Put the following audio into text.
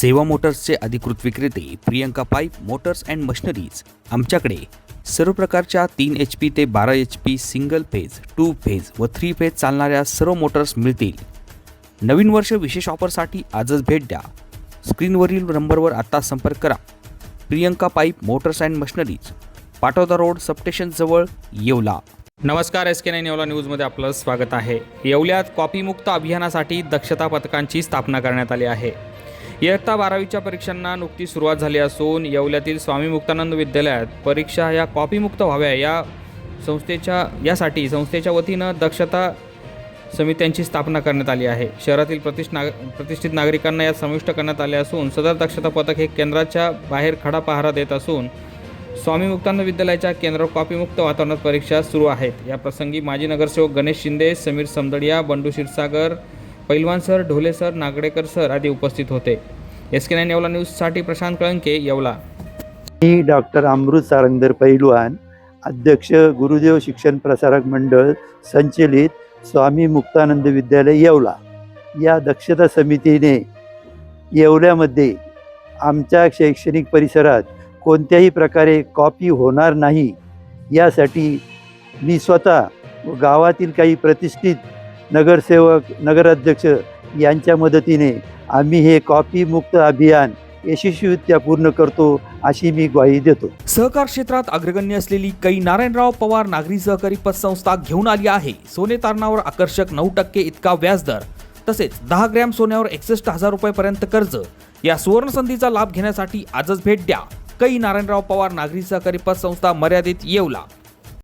सेवा मोटर्सचे अधिकृत विक्रेते Priyanka pipe motors and machineries. आमच्याकडे सर्व प्रकारच्या तीन एच पी ते बारा H P single phase two phase व थ्री फेज चालणाऱ्या सर्व मोटर्स मिळतील. नवीन वर्ष विशेष ऑफरसाठी आजच भेट द्या. स्क्रीनवरील नंबरवर आत्ता संपर्क करा. Priyanka pipe motors and machineries Patoda road सबस्टेशनजवळ Yeola. नमस्कार एस के नाईन येवला न्यूजमध्ये आपलं स्वागत आहे. येवल्यात कॉपीमुक्त अभियानासाठी दक्षता पथकांची स्थापना करण्यात आली आहे. इयत्ता बारावीच्या परीक्षांना नुकतीच सुरुवात झाली असून येवल्यातील स्वामी मुक्तानंद विद्यालयात परीक्षा या कॉपीमुक्त व्हाव्या या संस्थेच्या यासाठी संस्थेच्या वतीनं दक्षता समित्यांची स्थापना करण्यात आली आहे. शहरातील प्रतिष्ठ नाग प्रतिष्ठित नागरिकांना यात समाविष्ट करण्यात आले असून सदर दक्षता पथक हे केंद्राच्या बाहेर खडा पहारा देत असून स्वामी मुक्तानंद विद्यालयाच्या केंद्रावर कॉपीमुक्त वातावरणात परीक्षा सुरू आहेत. या प्रसंगी माजी नगरसेवक गणेश शिंदे समीर समदडिया बंडू क्षीरसागर पैलवान sir Dhole sir Nagdekar sir आदी उपस्थित होते. एस के नाईन येवला न्यूजसाठी प्रशांत कळंके येवला. मी डॉक्टर अमृत सारंगधर पैलवान अध्यक्ष गुरुदेव शिक्षण प्रसारक मंडळ संचलित स्वामी मुक्तानंद विद्यालय येवला. या दक्षता समितीने येवल्यामध्ये आमच्या शैक्षणिक परिसरात कोणत्याही प्रकारे कॉपी होणार नाही यासाठी मी स्वतः व गावातील काही प्रतिष्ठित नगरसेवक नगराध्यक्ष यांच्या मदतीने आम्ही हे कॉपी मुक्त अभियान यशस्वीरित्या पूर्ण करतो अशी मी ग्वाही देतो. सहकार क्षेत्रात अग्रगण्य असलेली कै नारायणराव पवार नागरी सहकारी पतसंस्था घेऊन आली आहे. सोने तारणावर आकर्षक नऊ टक्के इतका व्याजदर तसेच दहा ग्रॅम सोन्यावर एकसष्ट हजार रुपयेपर्यंत कर्ज. या सुवर्ण संधीचा लाभ घेण्यासाठी आजच भेट द्या. कै नारायणराव पवार नागरी सहकारी पतसंस्था मर्यादित येवला.